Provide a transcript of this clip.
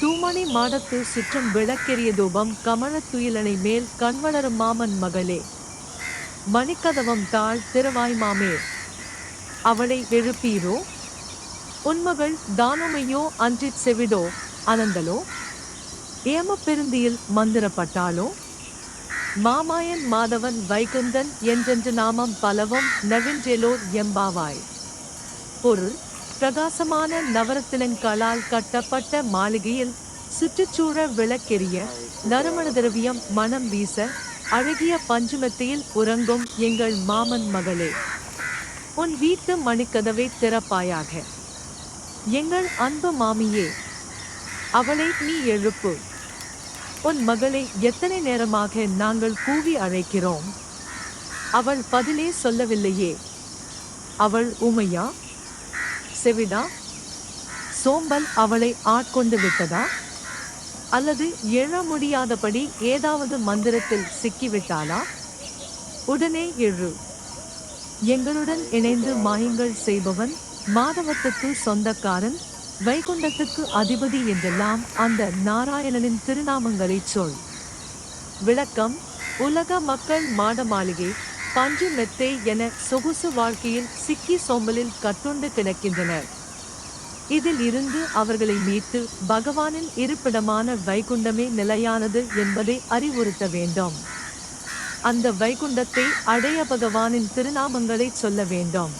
தூமணி மாடத்து சுற்றும் விளக்கெரிய தூபம் கமலத் துயிலனை மேல் கண்வளரும் மாமன் மகளே. மணிக்கதவம் தாழ் திருவாய் மாமே. அவளை எழுப்பீரோ உன்மகள் தானமையோ அன்றி செவிடோ? அனந்தலோ? ஏம பெருந்தியில் மந்திரப்பட்டாளோ? மாமாயன் மாதவன் வைகுந்தன் என்றென்று நாமம் பலவும் நவின்றேலோர் எம்பாவாய். பொருள் பிரகாசமான நவரத்தினங்களால் கட்டப்பட்ட மாளிகையில் சுற்றுச்சூழ விளக்கெரிய நறுமண திரவியம் மனம் வீச அழகிய பஞ்சுமத்தியில் உறங்கும் எங்கள் மாமன் மகளே. உன் வீட்டு மணிக்கதவை திறப்பாயாக. எங்கள் அன்பு மாமியே அவளை நீ எழுப்பு. உன் மகளை எத்தனை நேரமாக நாங்கள் கூவி அழைக்கிறோம்? அவள் பதிலே சொல்லவில்லையே. அவள் உமையா? செவிடா? சோம்பல் அவளை ஆட்கொண்டு விட்டதா? அல்லது எழ முடியாதபடி ஏதாவது மந்திரத்தில் சிக்கிவிட்டாளா? உடனே எழு எங்களுடன் இணைந்து மாயங்கள் செய்பவன் மாதவத்துக்கு சொந்தக்காரன் வைகுண்டத்துக்கு அதிபதி என்றெல்லாம் அந்த நாராயணனின் திருநாமங்களைச் சொல். விளக்கம் உலக மக்கள் மாட மாளிகை பஞ்சு மெத்தை என சொகுசு வாழ்க்கையில் சிக்கி சோம்பலில் கட்டுண்டு கிடக்கின்றனர். இதில் இருந்து அவர்களை மீட்டு பகவானின் இருப்பிடமான வைகுண்டமே நிலையானது என்பதை அறிவுறுத்த வேண்டும். அந்த வைகுண்டத்தை அடைய பகவானின் திருநாமங்களை சொல்ல வேண்டும்.